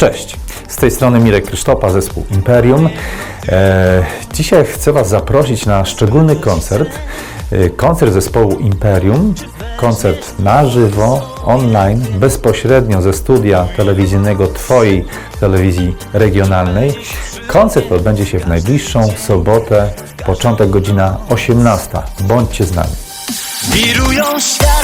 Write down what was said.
Cześć, z tej strony Mirek Krysztopa, zespół Imperium. E, dzisiaj chcę Was zaprosić na szczególny koncert. E, koncert zespołu Imperium, koncert na żywo, online, bezpośrednio ze studia telewizyjnego Twojej telewizji regionalnej. Koncert odbędzie się w najbliższą sobotę, początek godzina 18. Bądźcie z nami. Wirują świat